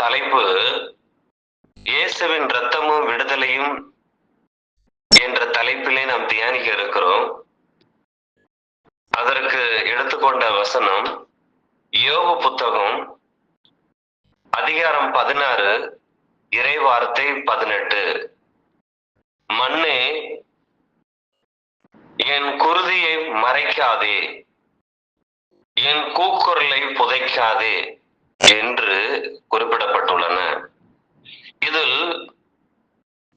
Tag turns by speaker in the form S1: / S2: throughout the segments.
S1: தலைப்பு இயேசுவின் இரத்தமும் விடுதலையும் என்ற தலைப்பிலே நாம் தியானிக்க இருக்கிறோம். அதற்கு எடுத்துக்கொண்ட வசனம் யோக புத்தகம் அதிகாரம் பதினாறு இறை வார்த்தை பதினெட்டு. மண்ணே என் குருதியை மறைக்காதே என் கூக்குரலை புதைக்காதே. என்று குறிப்பிடப்பட்டுள்ளன. இதில்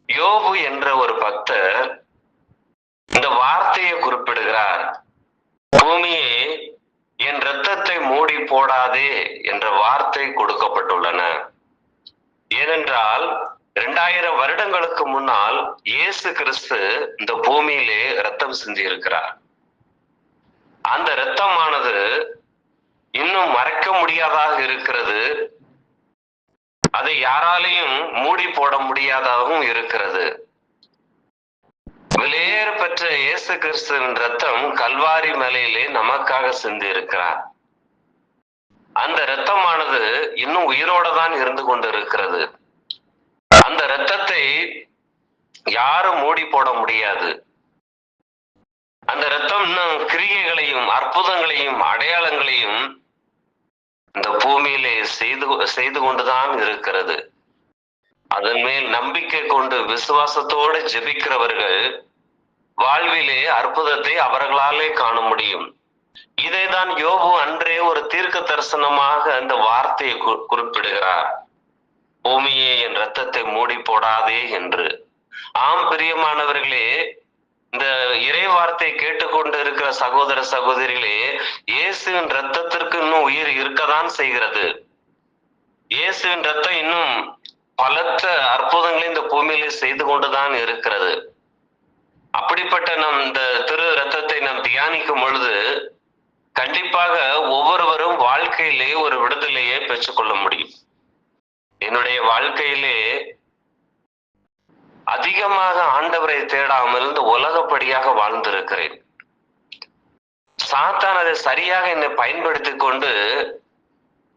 S1: யோபு என்ற ஒரு பக்தர் இந்த வார்த்தையை குறிப்பிடுகிறார். பூமியே என் இரத்தத்தை மூடி போடாதே என்ற வார்த்தை கொடுக்கப்பட்டுள்ளன. ஏனென்றால் இரண்டாயிரம் வருடங்களுக்கு முன்னால் இயேசு கிறிஸ்து இந்த பூமியிலே ரத்தம் சிந்தி இருக்கிறார் அந்த இரத்தமானது இன்னும் மறைக்க முடியாதாக இருக்கிறது. அதை யாராலையும் மூடி போட முடியாதாகவும் இருக்கிறது. வெளியேறு பெற்ற இயேசு கிறிஸ்துவின் ரத்தம் கல்வாரி மலையிலே நமக்காக சிந்தி இருக்கிறார் அந்த இரத்தமானது இன்னும் உயிரோட தான் இருந்து கொண்டு இருக்கிறது அந்த இரத்தத்தை யாரும் மூடி போட முடியாது. அந்த இரத்தம் இன்னும் கிரியைகளையும் அற்புதங்களையும் அடையாளங்களையும் இந்த பூமியிலே செய்து செய்து கொண்டுதான் இருக்கிறது. அதன் மேல் நம்பிக்கை கொண்டு விசுவாசத்தோடு ஜெபிக்கிறவர்கள் வாழ்விலே அற்புதத்தை அவர்களாலே காண முடியும். இதைதான் யோபு அன்றே ஒரு தீர்க்க தரிசனமாக அந்த வார்த்தையை கு- குறிப்பிடுகிறார். பூமியே என் ரத்தத்தை மூடி போடாதே என்று. ஆம் பிரியமானவர்களே இந்த இறை வார்த்தை கேட்டுக்கொண்டு இருக்கிற சகோதர சகோதரிகளே இயேசுவின் ரத்தத்திற்கு இன்னும் உயிர் இருக்கதான் செய்கிறது. இயேசுவின் ரத்தம் இன்னும் பலத்த அற்புதங்களை இந்த பூமியிலே செய்து கொண்டுதான் இருக்கிறது. அப்படிப்பட்ட நம் இந்த திரு ரத்தத்தை நாம் தியானிக்கும் பொழுது கண்டிப்பாக ஒவ்வொருவரும் வாழ்க்கையிலே ஒரு விடுதலையை பெற்றுக்கொள்ள முடியும். என்னுடைய வாழ்க்கையிலே அதிகமாக ஆண்டவரை தேடாமல் இந்த உலகப்படியாக வாழ்ந்திருக்கிறேன். சாத்தான் அதை சரியாக என்னை பயன்படுத்தி கொண்டு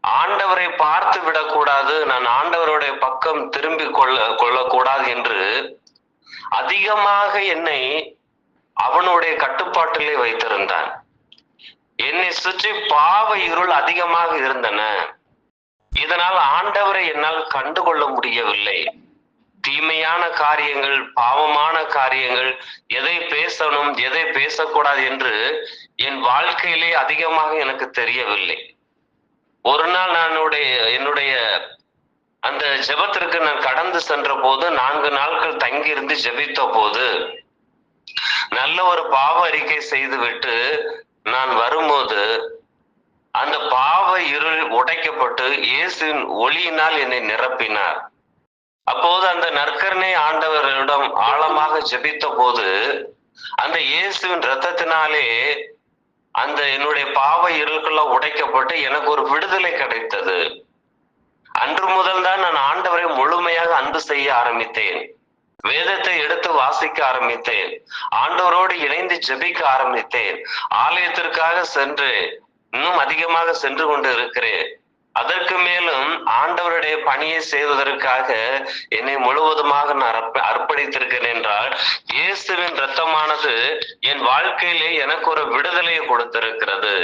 S1: ஆண்டவரை பார்த்து விடக்கூடாது நான் ஆண்டவருடைய பக்கம் திரும்பி கொள்ள கொள்ளக்கூடாது என்று அதிகமாக என்னை அவனுடைய கட்டுப்பாட்டிலே வைத்திருந்தான். என்னை சுற்றி பாவ இருள் அதிகமாக இருந்தன. இதனால் ஆண்டவரை என்னால் கண்டுகொள்ள முடியவில்லை. தீமையான காரியங்கள் பாவமான காரியங்கள் எதை பேசணும் எதை பேசக்கூடாது என்று என் வாழ்க்கையிலே அதிகமாக எனக்கு தெரியவில்லை. ஒரு நாள் நான் என்னுடைய என்னுடைய அந்த ஜெபத்திற்கு நான் கடந்து சென்ற போது நான்கு நாட்கள் தங்கி இருந்து ஜெபித்த போது நல்ல ஒரு பாவ அறிக்கை செய்துவிட்டு நான் வரும்போது அந்த பாவ இருள் உடைக்கப்பட்டு இயேசுவின் ஒளியினால் என்னை நிரப்பினார். அப்போது அந்த நற்கரணை ஆண்டவரிடம் ஆழமாக ஜபித்த போது அந்த இயேசுவின் ரத்தத்தினாலே அந்த என்னுடைய பாவ இருள்கெல்லாம் உடைக்கப்பட்டு எனக்கு ஒரு விடுதலை கிடைத்தது. அன்று முதல் தான் நான் ஆண்டவரை முழுமையாக அன்பு செய்ய ஆரம்பித்தேன். வேதத்தை எடுத்து வாசிக்க ஆரம்பித்தேன். ஆண்டவரோடு இணைந்து ஜெபிக்க ஆரம்பித்தேன். ஆலயத்திற்காக சென்று இன்னும் அதிகமாக சென்று கொண்டு இருக்கிறேன். அதற்கு மேலும் ஆண்டவருடைய பணியை செய்வதற்காக என்னை முழுவதுமாக நான் அர்ப்பணித்திருக்கிறேன் என்றால் இயேசுவின் இரத்தமானது என் வாழ்க்கையிலே எனக்கு ஒரு விடுதலையை கொடுத்திருக்கிறது.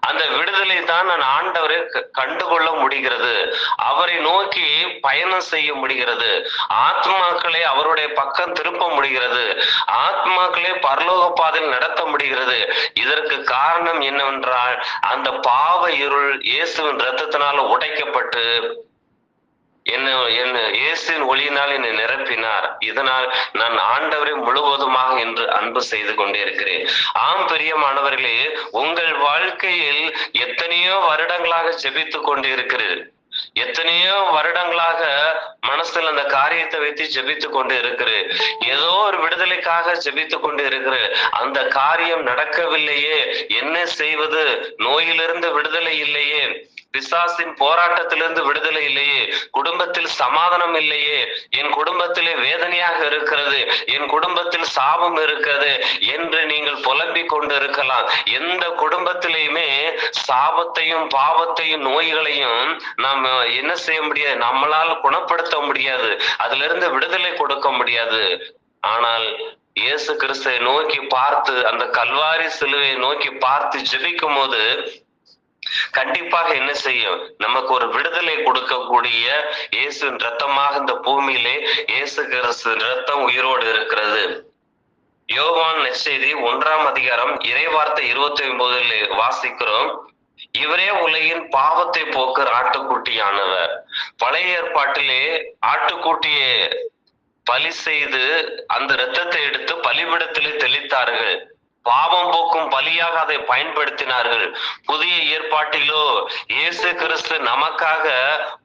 S1: அந்த விடுதலை தான் நான் ஆண்டவரை க- கண்டுகொள்ள முடிகிறது. அவரை நோக்கி பயணம் செய்ய முடிகிறது. ஆத்மாக்களை அவருடைய பக்கம் திருப்ப முடிகிறது. ஆத்மாக்களை பரலோக பாதையில் நடத்த முடிகிறது. இதற்கு காரணம் என்னவென்றால் அந்த பாவ இருள் இயேசுவின் ரத்தத்தினால உடைக்கப்பட்டு என்ன என்ன இயேசின் ஒளியினால் என்னை நிரப்பினார். இதனால் நான் ஆண்டவரை முழுவதுமாக என்று அன்பு செய்து கொண்டே இருக்கிறேன். ஆம் பிரியமானவர்களே உங்கள் வாழ்க்கையில் எத்தனையோ வருடங்களாக ஜெபித்து கொண்டு இருக்கிறீர்கள் எத்தனையோ வருடங்களாக மனசுல அந்த காரியத்தை வைத்து ஜெபித்து கொண்டு இருக்கிற ஏதோ ஒரு விடுதலைக்காக ஜெபித்து கொண்டு இருக்கிற அந்த காரியம் நடக்கவில்லையே. என்ன செய்வது? நோயிலிருந்து விடுதலை இல்லையே. பிசாசின் போராட்டத்திலிருந்து விடுதலை இல்லையே. குடும்பத்தில் சமாதானம் இல்லையே. என் குடும்பத்திலே வேதனையாக இருக்கிறது. என் குடும்பத்தில் சாபம் இருக்கிறது என்று நீங்கள் புலம்பிக் கொண்டு இருக்கலாம் எந்த குடும்பத்திலையுமே சாபத்தையும் பாவத்தையும் நோய்களையும் நாம் என்ன செய்ய முடியாது? நம்மளால் குணப்படுத்த முடியாது. அதுல இருந்து விடுதலை கொடுக்க முடியாது. ஆனால் இயேசு கிறிஸ்துவை நோக்கி பார்த்து அந்த கல்வாரி சிலுவை நோக்கி பார்த்து ஜெபிக்கும் போது கண்டிப்பாக என்ன செய்யும்? நமக்கு ஒரு விடுதலை கொடுக்கக்கூடிய இயேசுவின் ரத்தமாக இந்த பூமியிலே இயேசு கிறிஸ்து ரத்தம் உயிரோடு இருக்கிறது. யோவான் நற்செய்தி ஒன்றாம் அதிகாரம் இறைவார்த்தை இருபத்தி ஒன்பதில் வாசிக்கிறோம். இவரே உலகின் பாவத்தை போக்குற ஆட்டுக்குட்டியானவர். பழைய ஏற்பாட்டிலே ஆட்டுக்குட்டியை பலி செய்து அந்த இரத்தத்தை எடுத்து பலிபிடத்திலே தெளித்தார்கள். பாவம் போக்கும் பலியாக அதை பயன்படுத்தினார்கள். புதிய ஏற்பாட்டிலோ இயேசு கிறிஸ்து நமக்காக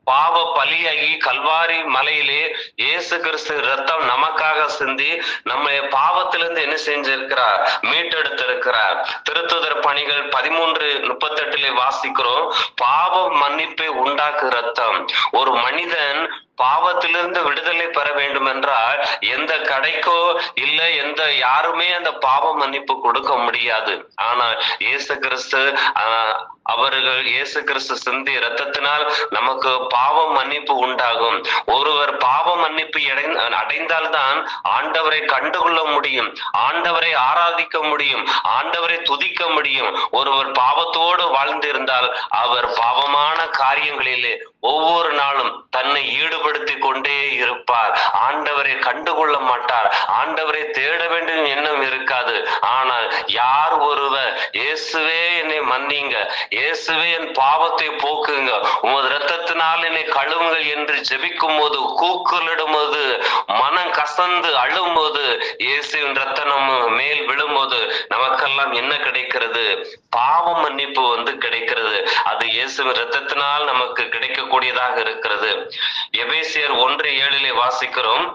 S1: பாவ பலியாகி கல்வாரி மலையிலே இயேசு கிறிஸ்து ரத்தம் நமக்காக சிந்தி நம்ம பாவத்திலிருந்து என்ன செஞ்சிருக்கிறார்? மீட்டெடுத்திருக்கிறார். திருத்துதர் பணிகள் பதிமூன்று முப்பத்தெட்டுல வாசிக்கிறோம். பாவ மன்னிப்பை உண்டாக்கு ரத்தம் ஒரு மனிதன் பாவத்திலிருந்து விடுதலை பெற வேண்டும் என்றால் எந்த கடைக்கோ இல்ல எந்த யாருமே அந்த பாவ மன்னிப்பு கொடுக்க முடியாது. ஆனால் இயேசு கிறிஸ்து அவர்கள் இயேசு கிறிஸ்து சிந்தி ரத்தத்தினால் நமக்கு பாவ மன்னிப்பு உண்டாகும். ஒருவர் பாவ மன்னிப்பு அடைந்தால்தான் ஆண்டவரை கண்டுகொள்ள முடியும் ஆண்டவரை ஆராதிக்க முடியும் ஆண்டவரை துதிக்க முடியும். ஒருவர் பாவத்தோடு வாழ்ந்திருந்தால் அவர் பாவமான காரியங்களிலே ஒவ்வொரு நாளும் தன்னை ஈடுபடுத்திக் கொண்டே இருப்பார். ஆண்டவரை கண்டுகொள்ள மாட்டார். ஆண்டவரை தேட வேண்டும் எண்ணம் இருக்காது. ஆனால் யார் ஒருவர் இயேசுவே என்னை மன்னிங்க. இயேசுவே என் பாவத்தை போக்குங்க. உமது ரத்தத்தினால் என்னை கழுவுங்கள் என்று ஜெபிக்கும் போது கூக்குலிடும் போது மனம் கசந்து அழும்போது இயேசுவின் ரத்தனம் மேல் விழும்போது நமக்கெல்லாம் என்ன கிடைக்கிறது? பாவ மன்னிப்பு வந்து கிடைக்கிறது. அது இயேசுவின் ரத்தத்தினால் நமக்கு கிடைக்கக்கூடியதாக இருக்கிறது. எபேசியர் ஒன்று ஏழிலே வாசிக்கிறோம்.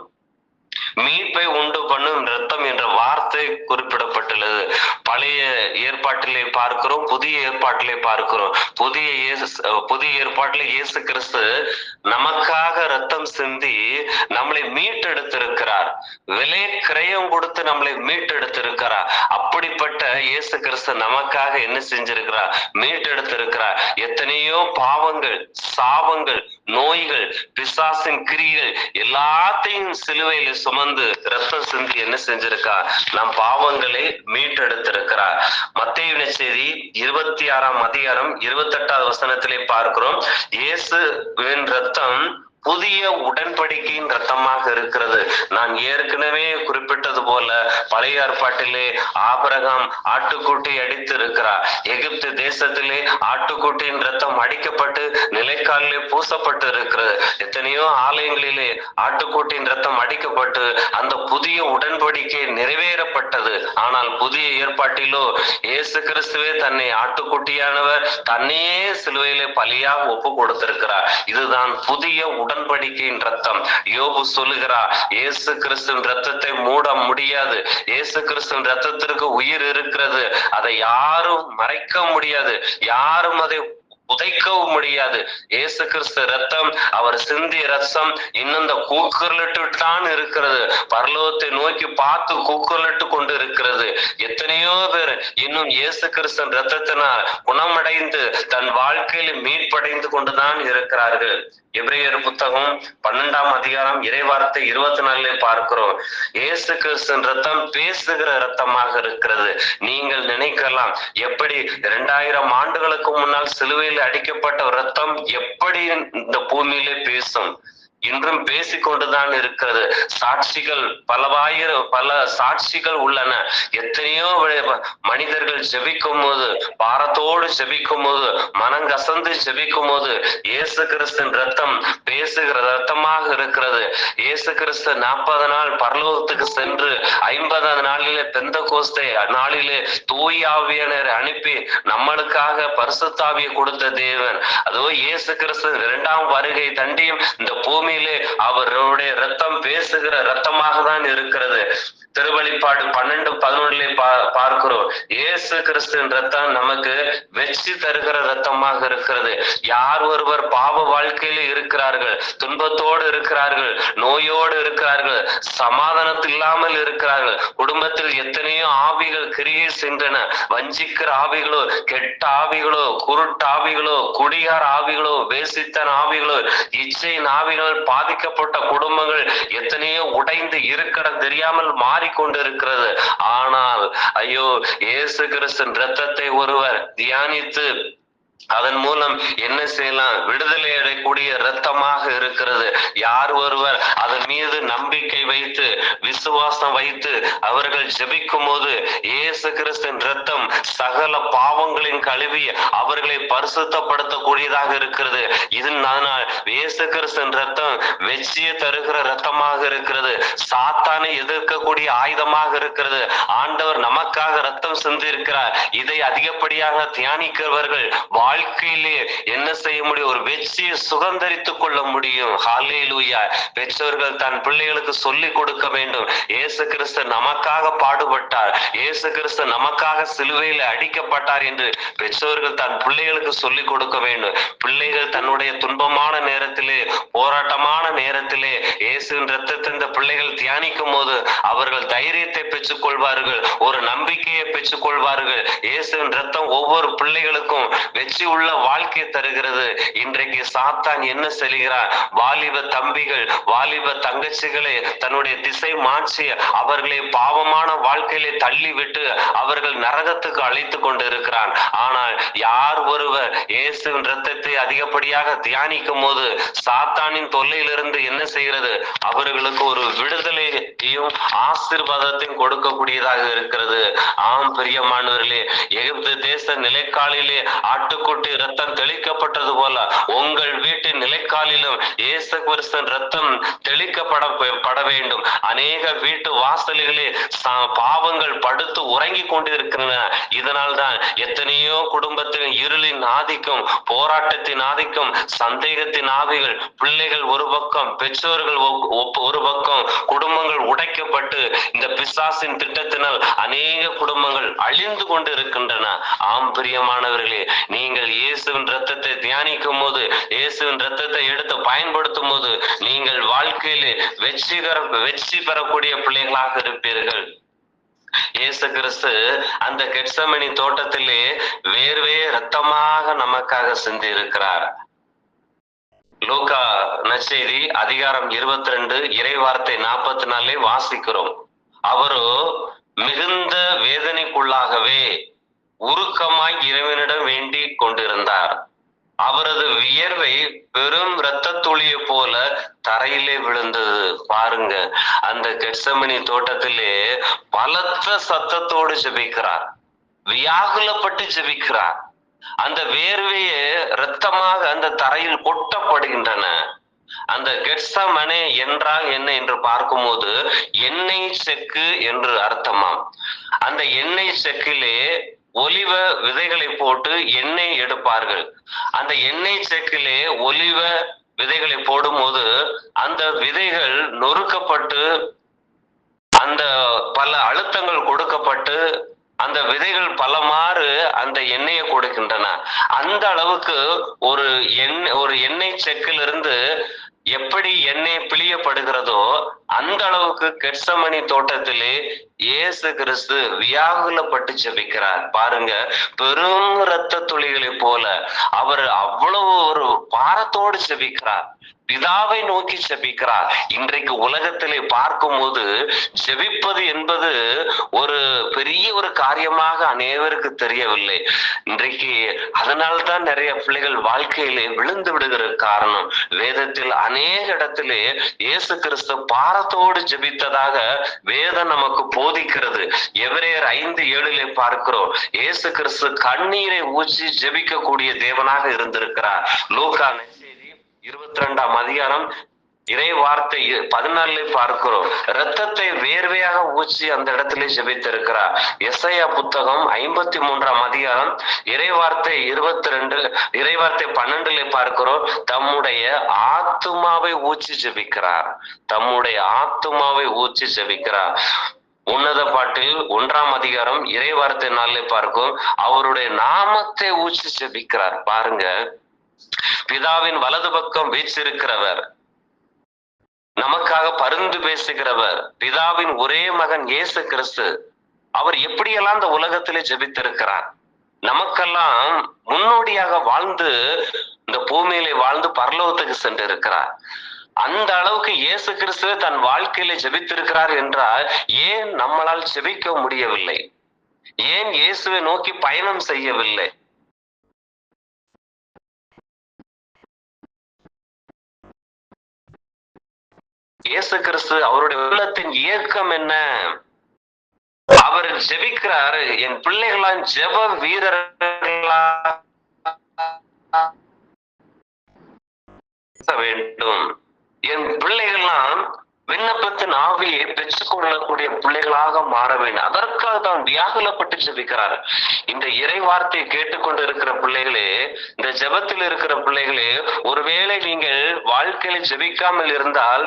S1: மீட்பை உண்டு பண்ணும் ரத்தம் என்ற வார்த்தை குறிப்பிடப்பட்டுள்ளது. பழைய ஏற்பாட்டிலே பார்க்கிறோம் புதிய ஏற்பாட்டிலே பார்க்கிறோம். புதிய இயேசு புதிய ஏற்பாட்டில இயேசு கிறிஸ்து நமக்காக ரத்தம் சிந்தி மீட்டெடுத்திருக்கிறார். விலை கிரயம் கொடுத்து நம்மளை மீட்டெடுத்திருக்கிறார். அப்படிப்பட்ட இயேசு கிறிஸ்து நமக்காக என்ன செஞ்சிருக்கிறார்? மீட்டெடுத்திருக்கிறார். எத்தனையோ பாவங்கள் சாபங்கள் நோய்கள் பிசாசின் கிரிகள் எல்லாத்தையும் சிலுவையில சுமந்து ரத்தம் சிந்தி என்ன செஞ்சிருக்கார்? நம் பாவங்களை மீட்டெடுத்திருக்கிறார். மத்திய செய்தி இருபத்தி ஆறாம் அதிகாரம் இருபத்தி எட்டாவது வசனத்திலே பார்க்கிறோம். இயேசுவின் ரத்தம் புதிய உடன்படிக்கையின் ரத்தமாக இருக்கிறது. நான் ஏற்கனவே குறிப்பிட்டது போல பழைய ஏற்பாட்டிலே ஆபரகம் ஆட்டுக்குட்டி அடித்து இருக்கிறார் எகிப்து தேசத்திலே ஆட்டுக்குட்டியின் ரத்தம் அடிக்கப்பட்டு நிலைக்காலிலே பூசப்பட்டு இருக்கிறது எத்தனையோ ஆலயங்களிலே ஆட்டுக்குட்டியின் ரத்தம் அடிக்கப்பட்டு அந்த புதிய உடன்படிக்கை நிறைவேறப்பட்டது. ஆனால் புதிய ஏற்பாட்டிலோ இயேசு கிறிஸ்துவே தன்னை ஆட்டுக்குட்டியானவர் தன்னையே சிலுவையிலே பலியாக ஒப்பு கொடுத்திருக்கிறார் இதுதான் புதிய உடன்படிக்கையின் ரத்தம். யோபு சொல்லுகிறார் இயேசு கிறிஸ்துவின் ரத்தத்தை மூட முடியாது. இயேசு கிறிஸ்துவின் ரத்தத்திற்கு உயிர் இருக்கிறது. அதை யாரும் மறைக்க முடியாது. யாரும் அதை புதைக்கவும் முடியாது. இயேசு கிறிஸ்து ரத்தம் அவர் சிந்திய ரத்தம் இன்னும் இந்த கூக்குரலிட்டுத்தான் இருக்கிறது. பரலோகத்தை நோக்கி பார்த்து கூக்குரலிட்டு கொண்டு இருக்கிறது எத்தனையோ பேர் இன்னும் இயேசு கிறிஸ்தன் ரத்தத்தினால் குணமடைந்து தன் வாழ்க்கையில மீட்படைந்து கொண்டுதான் இருக்கிறார்கள். எபிரேயர் புத்தகம் பன்னெண்டாம் அதிகாரம் இறைவார்த்தை இருபத்தி நாலுல பார்க்கிறோம். இயேசு கிறிஸ்தன் ரத்தம் பேசுகிற ரத்தமாக இருக்கிறது. நீங்கள் நினைக்கலாம் எப்படி இரண்டாயிரம் ஆண்டுகளுக்கு முன்னால் சிலுவையில் அடிக்கப்பட்ட ரத்தம் எப்படி இந்த பூமியிலே பேசும்? இன்றும் பேசிக்கொண்டுதான் இருக்கிறது. சாட்சிகள் பலவாயிரம் பல சாட்சிகள் உள்ளன. எத்தனையோ மனிதர்கள் ஜெபிக்கும் போது பாரத்தோடு ஜெபிக்கும் போது மனங்கசந்து ஜெபிக்கும் போது இயேசு கிறிஸ்தன் ரத்தம் பேசுகிற ரத்தமாக இருக்கிறது. இயேசு கிறிஸ்து நாற்பது நாள் பரலோகத்துக்கு சென்று ஐம்பதாவது நாளிலே பெந்த கோஸ்தை நாளிலே தூயாவியனர் அனுப்பி நம்மளுக்காக பரிசுத்தாவிய கொடுத்த தேவன். அதோ இயேசு கிறிஸ்து இரண்டாம் வருகை தண்டியும் இந்த பூமி உண்மையிலே அவருடைய ரத்தம் பேசுகிற ரத்தமாக தான் இருக்கிறது. திருவழிப்பாடு பன்னெண்டு பதினொன்றுல பா பார்க்கிறோம். இயேசு கிறிஸ்துவின் ரத்தம் நமக்கு வெற்றி தருகிற ரத்தமாக இருக்கிறது. யார் ஒருவர் பாவ வாழ்க்கையில இருக்கிறார்கள் துன்பத்தோடு இருக்கிறார்கள் நோயோடு இருக்கிறார்கள் சமாதானத்து இல்லாமல் இருக்கிறார்கள் குடும்பத்தில் எத்தனையோ ஆவிகள் கிரியை சென்றன. வஞ்சிக்கிற ஆவிகளோ கெட்ட ஆவிகளோ குருட்டு ஆவிகளோ குடிகார ஆவிகளோ வேசித்தன ஆவிகளோ இச்சையின் ஆவிகள் பாதிக்கப்பட்ட குடும்பங்கள் எத்தனையோ உடைந்து இருக்கிற தெரியாமல் மாறிக்கொண்டிருக்கிறது. ஆனால் ஐயோ இயேசு கிறிஸ்தன் ரத்தத்தை ஒருவர் தியானித்து அதன் மூலம் என்ன செய்யலாம்? விடுதலை அடையக்கூடிய இரத்தமாக இருக்கிறது. யார் ஒருவர் அதன் மீது நம்பிக்கை வைத்து விசுவாசம் வைத்து அவர்கள் ஜெபிக்கும் போது இயேசு கிறிஸ்தின் ரத்தம் சகல பாவங்களின் கழுவி அவர்களை பரிசுத்தப்படுத்தக்கூடியதாக இருக்கிறது. இதனால் இயேசு கிறிஸ்தின் ரத்தம் வெற்றியை தருகிற ரத்தமாக இருக்கிறது. சாத்தானை எதிர்க்கக்கூடிய ஆயுதமாக இருக்கிறது. ஆண்டவர் நமக்காக ரத்தம் சிந்திருக்கிறார். இதை அதிகப்படியாக தியானிக்கிறவர்கள் வாழ்க்கையிலே என்ன செய்ய முடியும்? ஒரு வெற்றியை சுதந்திரித்துக் கொள்ள முடியும். ஹalleluya பெற்றோர்கள் தன் பிள்ளைகளுக்கு சொல்லிக் கொடுக்க வேண்டும். இயேசு கிறிஸ்து நமக்காக பாடுபட்டார். இயேசு கிறிஸ்து நமக்காக சிலுவையில் அடிக்கப்பட்டார் என்று பெற்றோர்கள் தன் பிள்ளைகளுக்கு சொல்லிக் கொடுக்க வேண்டும். பிள்ளைகள் தன்னுடைய துன்பமான நேரத்திலே போராட்டமான நேரத்திலே இயேசுவின் ரத்தத்தை இந்த பிள்ளைகள் தியானிக்கும் போது அவர்கள் தைரியத்தை பெற்றுக் கொள்வார்கள். ஒரு நம்பிக்கையை பெற்றுக் கொள்வார்கள். இயேசுவின் ரத்தம் ஒவ்வொரு பிள்ளைகளுக்கும் வெற்றி உள்ள வாழ்க்கை தருகிறது. இன்றைக்கு சாத்தான் என்ன செல்கிறான் வாலிப தம்பிகள் வாலிப தங்கச்சிகளை தன்னுடைய திசை மாற்றி அவர்களை பாவமான வாழ்க்கையிலே தள்ளிவிட்டு அவர்கள் நரகத்துக்கு அழைத்து கொண்டு இருக்கிறான் ஆனால் யார் ஒருவர் இயேசுவின் ரத்தத்தை அதிகப்படியாக தியானிக்கும் போது சாத்தானின் தொல்லையிலிருந்து என்ன செய்கிறது? அவர்களுக்கு ஒரு விடுதலையையும் ஆசிர்வாதத்தையும் கொடுக்கக்கூடியதாக இருக்கிறது. ஆம் பிரியமானவர்களே எகிப்து தேச நிலைக்காலிலே ஆட்டுக்கு கொட்டி ரத்தம் தெளிக்கப்பட்டது போல உங்கள் வீட்டின் நிலைக்காலிலும் இயேசு கிறிஸ்தன் ரத்தம் தெளிக்கப்பட பட வேண்டும். அநேக வீட்டு வாசல்களே பாவங்கள் படுத்து உறங்கி கொண்டிருக்கின்றன. இதனால் தான் எத்தனையோ குடும்பத்தில் இருளின் ஆதிக்கம் போராட்டத்தின் ஆதிக்கம் சந்தேகத்தின் ஆவிகள் பிள்ளைகள் ஒரு பக்கம் பெற்றோர்கள் ஒரு பக்கம் குடும்பங்கள் உடைக்கப்பட்டு இந்த பிசாசின் திட்டத்தினால் அநேக குடும்பங்கள் அழிந்து கொண்டு இருக்கின்றன ஆம் பிரியமானவர்களே நீங்க நீங்கள் இயேசுவின் ரத்தத்தை தியானிக்கும் போது இயேசுவின் ரத்தத்தை எடுத்து பயன்படுத்தும் போது நீங்கள் வாழ்க்கையில் வெற்றிகர வெற்றி பெறக்கூடிய பிள்ளைகளாக இருப்பீர்கள். இயேசு கிறிஸ்து அந்த கெட்சமணி தோட்டத்திலே வேர்வே ரத்தமாக நமக்காக சிந்தி இருக்கிறார் லூகா நச்செய்தி அதிகாரம் இருபத்தி ரெண்டு இறை வார்த்தை நாற்பத்தி நாலே வாசிக்கிறோம். அவரோ மிகுந்த வேதனைக்குள்ளாகவே உருக்கமாய் இறைவனிடம் வேண்டிக் கொண்டிருந்தார். அவரது வியர்வை பெரும் இரத்த துளிய போல தரையிலே விழுந்தது. பாருங்க அந்த கெட்சமணி தோட்டத்திலே பலத்த சத்தத்தோடு ஜெபிக்கிறார். வியாகுலப்பட்டு ஜெபிக்கிறார். அந்த வேர்வையே இரத்தமாக அந்த தரையில் கொட்டப்படுகின்றன. அந்த கெட்சமனே என்றால் என்ன என்று பார்க்கும்போது எண்ணெய் செக்கு என்று அர்த்தமாம். அந்த எண்ணெய் செக்கிலே ஒலிவ விதைகளை போட்டு எண்ணெய் எடுப்பார்கள். அந்த எண்ணெய் செக்கிலே ஒலிவ விதைகளை போடும்போது அந்த விதைகள் நொறுக்கப்பட்டு அந்த பல அழுத்தங்கள் கொடுக்கப்பட்டு அந்த விதைகள் பலமாறு அந்த எண்ணெயை கொடுக்கின்றன. அந்த அளவுக்கு ஒரு எண்ணெய் ஒரு எண்ணெய் செக்கிலிருந்து எப்படி எண்ணெய் பிழியப்படுகிறதோ அந்த அளவுக்கு கெட்சமணி தோட்டத்திலே இயேசு கிறிஸ்து வியாகுலப்பட்டு ஜெபிக்கிறார் பாருங்க பெரும் இரத்த துளிகளை போல அவர் அவ்வளவு ஒரு பாரத்தோடு ஜெபிக்கிறார் பிதாவை நோக்கி ஜெபிக்கிறார் இன்றைக்கு உலகத்திலே பார்க்கும்போது ஜெபிப்பது என்பது ஒரு பெரிய ஒரு காரியமாக அனைவருக்கு தெரியவில்லை. இன்றைக்கு அதனால்தான் நிறைய பிள்ளைகள் வாழ்க்கையிலே விழுந்து விடுகிற காரணம். வேதத்தில் அநேக இடத்திலே இயேசு கிறிஸ்து பார பாரத்தோடு ஜெபித்ததாக வேதம் நமக்கு போதிக்கிறது. எவரேர் ஐந்து ஏழிலே பார்க்கிறோம். இயேசு கிறிஸ்து கண்ணீரை ஊற்றி ஜெபிக்கக்கூடிய தேவனாக இருந்திருக்கிறார். லூகா இருபத்தி ரெண்டாம் அதிகாரம் இறை வார்த்தை பதினாலே பார்க்கிறோம். இரத்தத்தை வேர்வையாக ஊற்றி அந்த இடத்துல ஜெபித்திருக்கிறார். எஸ்ஐயா புத்தகம் ஐம்பத்தி மூன்றாம் அதிகாரம் இறை வார்த்தை இருபத்தி ரெண்டு இறை வார்த்தை பன்னெண்டுல பார்க்கிறோம். தம்முடைய ஆத்துமாவை ஊற்றி ஜெபிக்கிறார். தம்முடைய ஆத்துமாவை ஊற்றி ஜெபிக்கிறார். உன்னத பாட்டில் ஒன்றாம் அதிகாரம் இறை வார்த்தை நாளிலே பார்க்கும். அவருடைய நாமத்தை ஊற்றி ஜெபிக்கிறார். பாருங்க. பிதாவின் வலது பக்கம் வீச்சிருக்கிறவர் நமக்காக பருந்து பேசுகிறவர் பிதாவின் ஒரே மகன் இயேசு கிறிஸ்து. அவர் எப்படியெல்லாம் இந்த உலகத்திலே ஜெபித்திருக்கிறார்? நமக்கெல்லாம் முன்னோடியாக வாழ்ந்து இந்த பூமியிலே வாழ்ந்து பரலோகத்துக்கு சென்று இருக்கிறார் அந்த அளவுக்கு இயேசு கிறிஸ்து தன் வாழ்க்கையில ஜெபித்திருக்கிறார் என்றால் ஏன் நம்மளால் ஜெபிக்க முடியவில்லை? ஏன் இயேசுவை நோக்கி பயணம் செய்யவில்லை? இயேசு கிறிஸ்து அவருடைய உள்ளத்தின் இயக்கம் என்ன? அவர் ஜெபிக்கிறார் என் பிள்ளைகளாம் ஜெப வீரர்களா வேண்டும். என் பிள்ளைகள்லாம் விண்ணப்பத்தின் ஆவியை பெற்றுக்கொள்ளக்கூடிய பிள்ளைகளாக மாற வேண்டும். அதற்காக தான் வியாகுலப்பட்டு ஜெபிக்கிறார். இந்த இறை வார்த்தையை கேட்டுக்கொண்டு இருக்கிற பிள்ளைகளே இந்த ஜெபத்தில் இருக்கிற பிள்ளைகளே ஒருவேளை நீங்கள் வாழ்க்கையில ஜெபிக்காமல் இருந்தால்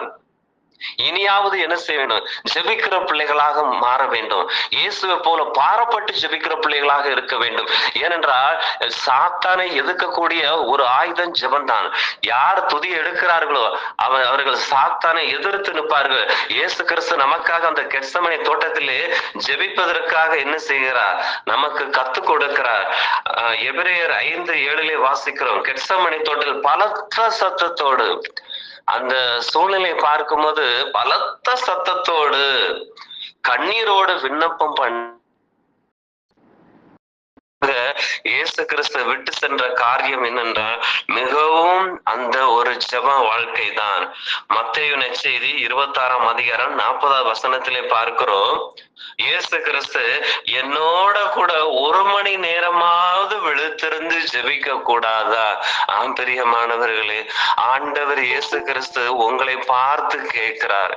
S1: இனியாவது என்ன செய்ய வேண்டும்? ஜெபிக்கிற பிள்ளைகளாக மாற வேண்டும். இயேசுவை போல பாரப்பட்டு ஜெபிக்கிற பிள்ளைகளாக இருக்க வேண்டும். ஏனென்றால் சாத்தானை எதிர்க்கக்கூடிய ஒரு ஆயுதம் ஜெபந்தான் யார் துதி எடுக்கிறார்களோ அவர் அவர்கள் சாத்தானை எதிர்த்து நிற்பார்கள். இயேசு கிறிஸ்து நமக்காக அந்த கெட்சமனை தோட்டத்திலே ஜெபிப்பதற்காக என்ன செய்கிறார்? நமக்கு கத்து கொடுக்கிறார். அஹ் எபிரேயர் ஐந்து ஏழிலே வாசிக்கிறோம். கெட்சமனை தோட்டத்தில் பலத்த சத்தத்தோடு அந்த சூழ்நிலை பார்க்கும்போது பலத்த சத்தத்தோடு கண்ணீரோடு விண்ணப்பம் பண்ண இயேசு கிறிஸ்து விட்டு சென்ற காரியம் என்னென்றால் மிகவும் அந்த ஒரு ஜப வாழ்க்கை தான் மத்தையு நற்செய்தி இருபத்தாறாம் அதிகாரம் நாற்பதாவது வசனத்திலே பார்க்கிறோம். இயேசு கிறிஸ்து என்னோட கூட ஒரு மணி நேரமாவது விழுத்திருந்து ஜெபிக்க கூடாதா? ஆம் பிரியமானவர்களே ஆண்டவர் இயேசு கிறிஸ்து உங்களை பார்த்து கேட்கிறார்.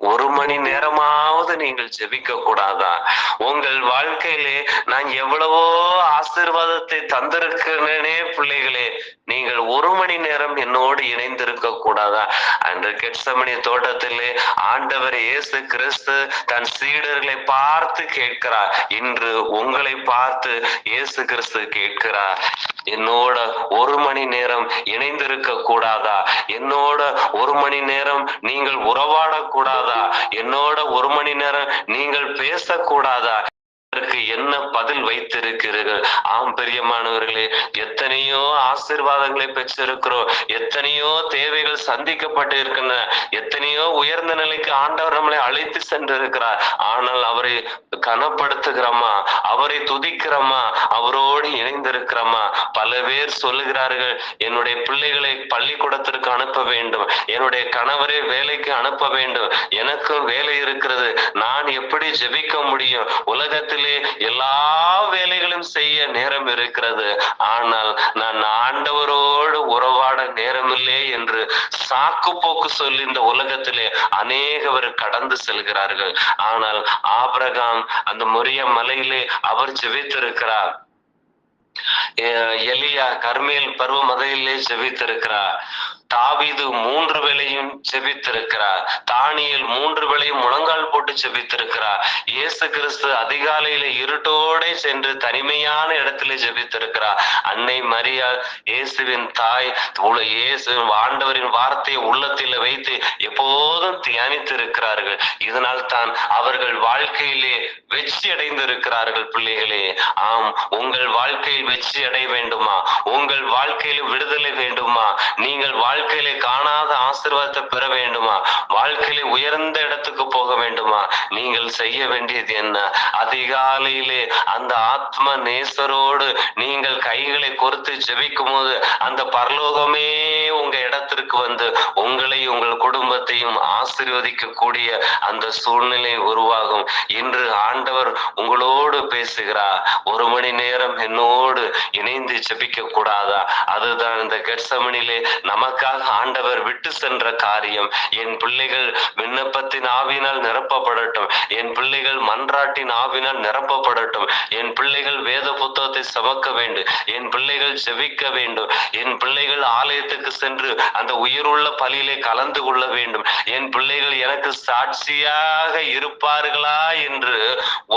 S1: ஒரு மணி நேரமாவது நீங்கள் ஜெபிக்க கூடாதா உங்கள் வாழ்க்கையிலே நான் எவ்வளவோ ஆசீர்வாதத்தை தந்திருக்கிறேனே பிள்ளைகளே நீங்கள் ஒரு மணி நேரம் என்னோடு இணைந்திருக்க கூடாதா அன்று கெட்சமணி தோட்டத்திலே ஆண்டவர் இயேசு கிறிஸ்து தன் சீடர்களை பார்த்து கேட்கிறார். இன்று உங்களை பார்த்து இயேசு கிறிஸ்து கேட்கிறார். என்னோட ஒரு மணி நேரம் இணைந்திருக்க கூடாதா? என்னோட ஒரு மணி நேரம் நீங்கள் உறவாடக்கூடாதா என்னோட ஒரு மணி நேரம் நீங்கள் பேசக்கூடாதா அதற்கு என்ன பதில் வைத்திருக்கிறீர்கள்? ஆம் பெரியமானவர்களே எத்தனையோ ஆசிர்வாதங்களை பெற்றிருக்கிறோம். எத்தனையோ தேவைகள் சந்திக்கப்பட்டு இருக்கின்றன எத்தனையோ உயர்ந்த நிலைக்கு ஆண்டவர் நம்மளை அழைத்து சென்றிருக்கிறார். ஆனால் அவரை கனப்படுத்துகிறோமா? அவரை துதிக்கிறோமா? அவரோடு இணைந்திருக்கிறோமா? பல பேர் சொல்லுகிறார்கள் என்னுடைய பிள்ளைகளை பள்ளிக்கூடத்திற்கு அனுப்ப வேண்டும். என்னுடைய கணவரை வேலைக்கு அனுப்ப வேண்டும். எனக்கும் வேலை இருக்கிறது. நான் எப்படி ஜெபிக்க முடியும்? உலகத்திலே எல்லா வேலைகளும் செய்ய நேரம் இருக்கிறது. ஆனால் நான் ஆண்டவரோடு உறவாட நேரமில்லை என்று சாக்கு போக்கு சொல்லி இந்த உலகத்திலே அநேகவர் கடந்து செல்கிறார்கள். ஆனால் ஆபரகாம் அந்த முறிய மலையிலே அவர் ஜெபித்திருக்கிறார். எலியா கர்மேல் பருவ மதையிலே ஜெபித்திருக்கிறார். தாவிது மூன்று வேளையும் செபித்திருக்கிறார். தானியேல் மூன்று வேளையும் முழங்கால் போட்டு செபித்திருக்கிறார். இயேசு கிறிஸ்து அதிகாலையில இருட்டோட சென்று தனிமையான இடத்துல ஜெபித்திருக்கிறார் அன்னை மரியா இயேசுவின் தாய் இயேசு ஆண்டவரின் வார்த்தையை உள்ளத்தில் வைத்து எப்போதும் தியானித்து இருக்கிறார்கள் இதனால் தான் அவர்கள் வாழ்க்கையிலே வெற்றி அடைந்திருக்கிறார்கள் பிள்ளைகளே. ஆம் உங்கள் வாழ்க்கையில் வெற்றி அடைய வேண்டுமா? உங்கள் வாழ்க்கையில் விடுதலை வேண்டுமா? நீங்கள் வாழ்க்கையிலே காணாத ஆசீர்வாதத்தை பெற வேண்டுமா? வாழ்க்கையிலே உயர்ந்த இடத்துக்கு போக வேண்டுமா? நீங்கள் செய்ய வேண்டியது என்ன? அதிகாலையிலே அந்த ஆத்ம நேசரோடு நீங்கள் கைகளை கொடுத்து ஜெபிக்கும் போது அந்த பரலோகமே உங்க இடத்திற்கு வந்து உங்களை உங்கள் குடும்பத்தையும் ஆசீர்வதிக்க கூடிய அந்த சூழ்நிலை உருவாகும். இன்று ஆண்டவர் உங்களோடு பேசுகிறார். ஒரு மணி நேரம் என்னோடு இணைந்து ஜெபிக்க கூடாதா அதுதான் இந்த கெட்சமனிலே எனக்காக ஆண்டவர் விட்டு சென்ற காரியம் என் பிள்ளைகள் விண்ணப்பத்தின் ஆவினால் நிரப்பப்படட்டும் என் பிள்ளைகள் மன்றாட்டின் ஆவினால் நிரப்பப்படட்டும் என் பிள்ளைகள் வேத புத்தகத்தை சமக்க வேண்டும் என் பிள்ளைகள் செவிக்க வேண்டும் என் பிள்ளைகள் ஆலயத்துக்கு சென்று அந்த உயிருள்ள பலியிலே கலந்து கொள்ள வேண்டும் என் பிள்ளைகள் எனக்கு சாட்சியாக இருப்பார்களா என்று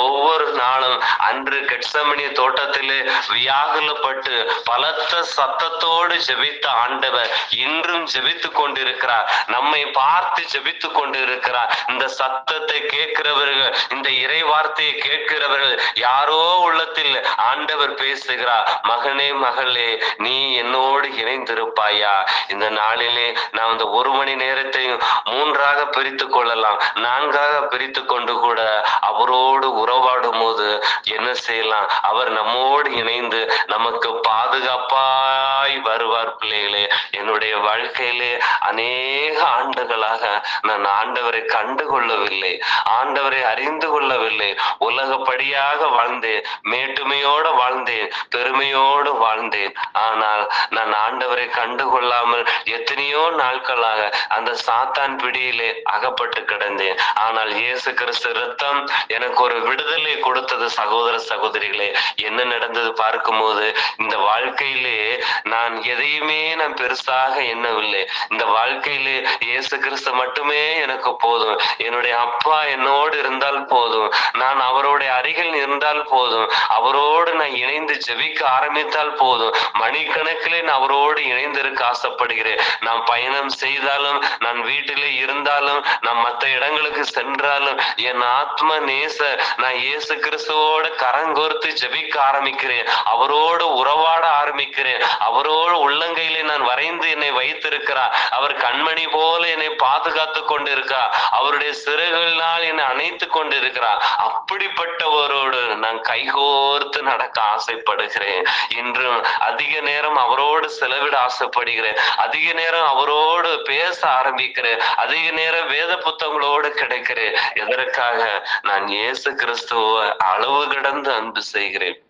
S1: ஒவ்வொரு நாளும் அன்று கெட்சமணி தோட்டத்திலே வியாகுலப்பட்டு பலத்த சத்தத்தோடு ஜெபித்த ஆண்டவர் இன்னும் இன்றும் ஜெபித்து கொண்டிருக்கிறார். நம்மை பார்த்து ஜெபித்து கொண்டிருக்கிறார். இந்த சத்தத்தை கேட்கிறவர்கள் இந்த இறை வார்த்தையை கேட்கிறவர்கள் யாரோ உள்ளத்தில் ஆண்டவர் பேசுகிறார். மகனே மகளே நீ என்னோடு இணைந்திருப்பாயா? இந்த நாளிலே நான் இந்த ஒரு மணி நேரத்தையும் மூன்றாக பிரித்து கொள்ளலாம். நான்காக பிரித்து கொண்டு கூட அவரோடு உறவாடும் போது என்ன செய்யலாம்? அவர் நம்மோடு இணைந்து நமக்கு பாதுகாப்பாய் வருவார் பிள்ளைகளே. என்னுடைய வாழ்க்கையிலே அநேக ஆண்டுகளாக நான் ஆண்டவரை கண்டு கொள்ளவில்லை ஆண்டவரை அறிந்து கொள்ளவில்லை. உலகப்படியாக வாழ்ந்தேன் மேட்டுமையோடு வாழ்ந்தேன் பெருமையோடு வாழ்ந்தேன். ஆனால் நான் ஆண்டவரை கண்டு கொள்ளாமல் எத்தனையோ நாட்களாக அந்த சாத்தான் பிடியிலே அகப்பட்டு கிடந்தேன். ஆனால் இயேசு கிறிஸ்து ரத்தம் எனக்கு ஒரு விடுதலை கொடுத்தது சகோதர சகோதரிகளே என்ன நடந்தது பார்க்கும்போது இந்த வாழ்க்கையிலே நான் எதையுமே நான் பெருசாக எண்ணவில்லை. இந்த வாழ்க்கையிலே இயேசு கிறிஸ்து மட்டுமே எனக்கு போதும். என்னுடைய அப்பா என்னோடு இருந்தால் போதும். நான் அவருடைய அருகில் இருந்தால் போதும். அவரோடு நான் இணைந்து ஜெபிக்க ஆரம்பித்தால் போதும். மணிக்கணக்கிலே நான் அவரோடு இணைந்திருக்க ஆசைப்படுகிறேன். நான் பயணம் செய்தாலும் நான் வீட்டிலே இருந்தாலும் நான் மற்ற இடங்களுக்கு சென்றாலும் என் ஆத்ம நேச நான் இயேசு கிறிஸ்துவோட கரங்கோர்த்து ஜெபிக்க ஆரம்பிக்கிறேன். அவரோடு உறவாட ஆரம்பிக்கிறேன். அவரோடு உள்ளங்கையிலே நான் வரைந்து என்னை வை வைத்திருக்கிறார். அவர் கண்மணி போல என்னை பாதுகாத்து கொண்டிருக்கிறார் அவருடைய சிறுகளினால் என்னை அணைத்து கொண்டிருக்கிறார். அப்படிப்பட்டவரோடு நான் கைகோர்த்து நடக்க ஆசைப்படுகிறேன். இன்றும் அதிக நேரம் அவரோடு செலவிட ஆசைப்படுகிறேன். அதிக நேரம் அவரோடு பேச ஆரம்பிக்கிறேன். அதிக நேரம் வேத புத்தகங்களோடு கிடைக்கிறேன். எதற்காக? நான் இயேசு கிறிஸ்துவ அளவு கடந்து அன்பு செய்கிறேன்.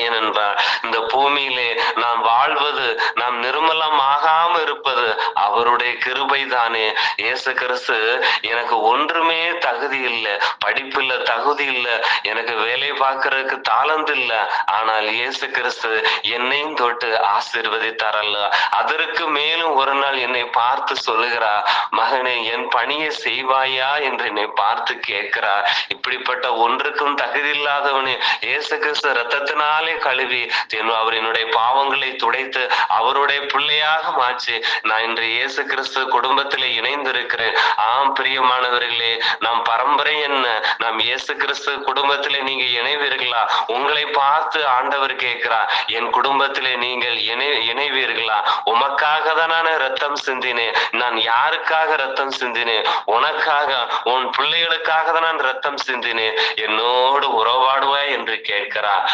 S1: ஏனென்றால் இந்த பூமியிலே நாம் வாழ்வது நாம் நிர்மலம் ஆகாம இருப்பது அவருடைய கிருபை தானே இயேசு கிறிஸ்து எனக்கு ஒன்றுமே தகுதி இல்லை படிப்பு இல்லை தகுதி இல்லை எனக்கு வேலை பார்க்கறதுக்கு தாளந்து இல்லை. ஆனால் இயேசு கிறிஸ்து என்னையும் தொட்டு ஆசீர்வதித்தாரல்ல. அதற்கு மேலும் ஒரு நாள் என்னை பார்த்து சொல்லுகிறா மகனே என் பணியை செய்வாயா? என்று என்னை பார்த்து கேட்கிறா இப்படிப்பட்ட ஒன்றுக்கும் தகுதி இல்லாதவனே இயேசு கிறிஸ்து ரத்தத்தினால் கழுவி என் அவர் என்னுடைய பாவங்களை துடைத்து அவருடைய பிள்ளையாக மாற்றி நான் இன்று இயேசு கிறிஸ்து குடும்பத்திலே இணைந்திருக்கிறேன். ஆம் பிரியமானவர்களே நாம் பரம்பரை என்ன? நாம் இயேசு கிறிஸ்து குடும்பத்திலே நீங்க இணைவீர்களா? உங்களை பார்த்து ஆண்டவர் கேட்கிறார் என் குடும்பத்திலே நீங்கள் இணை இணைவீர்களா? உமக்காக தான் நான் ரத்தம் சிந்தினேன் நான் யாருக்காக ரத்தம் சிந்தினேன் உனக்காக உன் பிள்ளைகளுக்காக தான் நான் ரத்தம் சிந்தினேன் என்னோடு உறவாடுவாய் என்று கேட்கிறார்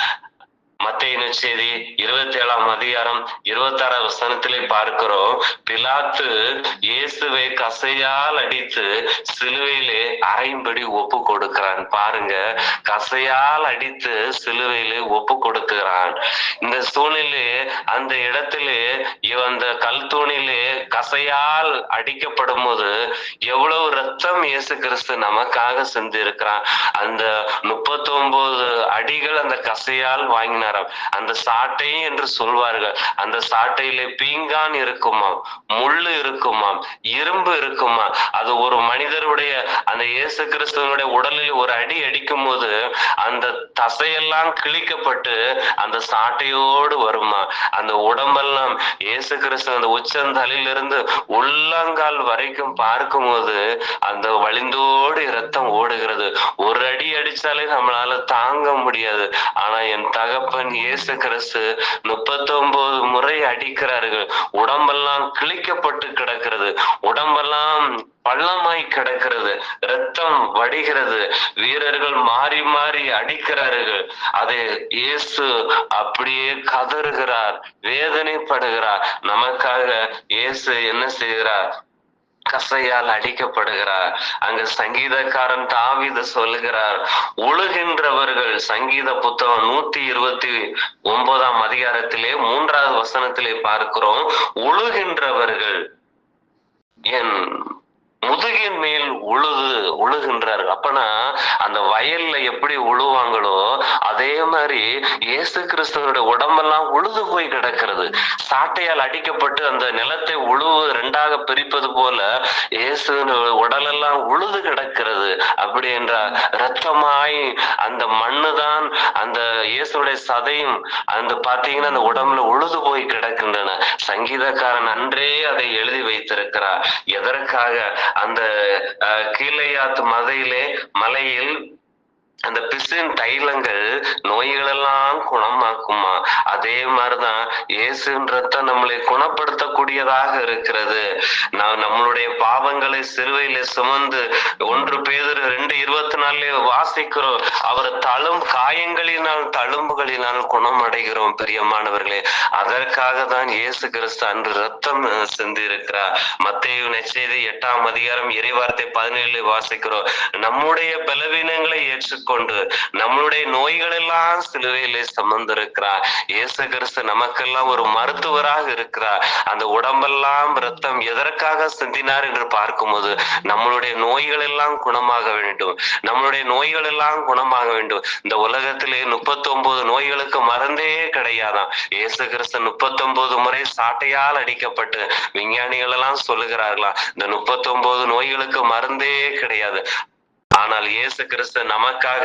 S1: மத்திய செய்தி? இருபத்தி ஏழாம் அதிகாரம் இருபத்தி ஆறாம் வசனத்திலே பார்க்கிறோம். பிலாத்து இயேசுவை கசையால் அடித்து சிலுவையிலே அரைம்படி ஒப்பு கொடுக்கிறான். பாருங்க கசையால் அடித்து சிலுவையிலே ஒப்பு கொடுக்கிறான். இந்த சூழ்நிலை அந்த இடத்திலே இவ- அந்த கல் தூணிலே கசையால் அடிக்கப்படும் போது எவ்வளவு ரத்தம் இயேசு கிறிஸ்து நமக்காக சென்று அந்த முப்பத்தி ஒன்பது அடிகள் அந்த கசையால் வாங்கினாராம் அந்த சாட்டை என்று சொல்வார்கள். அந்த சாட்டையிலே பீங்கான் இருக்குமாம் முள்ளு இருக்குமாம் இரும்பு இருக்குமா அது ஒரு மனிதருடைய அந்த இயேசு கிறிஸ்துவனுடைய உடலில் ஒரு அடி அடிக்கும் போது அந்த தசையெல்லாம் கிழிக்கப்பட்டு அந்த சாட்டையோடு வருமா? அந்த உடம்பெல்லாம் இயேசு கிறிஸ்து அந்த உச்சந்தலிலிருந்து உள்ளங்கால் வரைக்கும் பார்க்கும்போது அந்த வழிந்தோடு இரத்தம் ஓடுகிறது. ஒரு அடி அடிச்சாலே நம்மளால தாங்க முடியாது. ஆனா என் தகப்ப தகப்பன் இயேசு கிறிஸ்து முப்பத்தொன்பது முறை அடிக்கிறார்கள். உடம்பெல்லாம் கிழிக்கப்பட்டு கிடக்கிறது. உடம்பெல்லாம் பள்ளமாய் கிடக்கிறது. ரத்தம் வடிகிறது. வீரர்கள் மாறி மாறி அடிக்கிறார்கள். அதை இயேசு அப்படியே கதறுகிறார் வேதனைப்படுகிறார். நமக்காக இயேசு என்ன செய்கிறார்? கசையால் அடிக்கப்படுகிறார். அங்கு சங்கீதக்காரன் தாவிது சொல்லுகிறார் ஒழுகின்றவர்கள் சங்கீத புத்தகம் நூத்தி இருபத்தி ஒன்பதாம் அதிகாரத்திலே மூன்றாவது வசனத்திலே பார்க்கிறோம் ஒழுகின்றவர்கள் என் முதுகின் மேல் உழுது உழுகின்றார். அப்பனா அந்த வயல்ல எப்படி உழுவாங்களோ அதே மாதிரி இயேசு கிறிஸ்துவனுடைய உடம்பெல்லாம் உழுது போய் கிடக்கிறது. சாட்டையால் அடிக்கப்பட்டு அந்த நிலத்தை உழுவு ரெண்டாக பிரிப்பது போல இயேசு உடலெல்லாம் உழுது கிடக்கிறது அப்படி என்றால் ரத்தமாய் அந்த மண்ணு தான் அந்த இயேசுடைய சதையும் அந்த பாத்தீங்கன்னா அந்த உடம்புல உழுது போய் கிடக்கின்றன. சங்கீதக்காரன் அன்றே அதை எழுதி வைத்திருக்கிறார். எதற்காக? அந்த கீழையா கீலேயாத் மதையிலே மலையில் அந்த பிசின் தைலங்கள் நோய்களெல்லாம் குணமாக்குமா? அதே மாதிரிதான் இயேசுவின் ரத்தம் நம்மளை குணப்படுத்தக்கூடியதாக இருக்கிறது. நான் நம்மளுடைய பாவங்களை சிறுவையில சுமந்து ஒன்று பேதர் ரெண்டு இருபத்தி நாலு வாசிக்கிறோம். அவர் தழும் காயங்களினால் தழும்புகளினால் குணமடைகிறோம் பிரியமானவர்களே. அதற்காக தான் இயேசு கிறிஸ்து அன்று ரத்தம் சிந்தி இருக்கிறார் மத்தேயு நெச்செய்தி எட்டாம் அதிகாரம் இறைவார்த்தை பதினேழு வாசிக்கிறோம். நம்முடைய பலவீனங்களை ஏற்றுக்கொண்டு நம்மளுடைய நோய்கள் எல்லாம் சிலுவையிலே சுமந்திருக்கிறார். இயேசு கிறிஸ்து நமக்கெல்லாம் ஒரு மருத்துவராக இருக்கிறார். அந்த உடம்பெல்லாம் ரத்தம் எதற்காக சிந்தினார் என்று பார்க்கும்போது நம்மளுடைய நோய்கள் எல்லாம் குணமாக வேண்டும். நம்மளுடைய நோய்கள் எல்லாம் குணமாக வேண்டும். இந்த உலகத்திலே முப்பத்தி ஒன்பது நோய்களுக்கு மருந்தே கிடையாதான் இயேசு கிறிஸ்து முப்பத்தி ஒன்பது முறை சாட்டையால் அடிக்கப்பட்டு விஞ்ஞானிகள் எல்லாம் சொல்லுகிறார்களாம் இந்த முப்பத்தி ஒன்பது நோய்களுக்கு மருந்தே கிடையாது. ஆனால் இயேசு கிறிஸ்து நமக்காக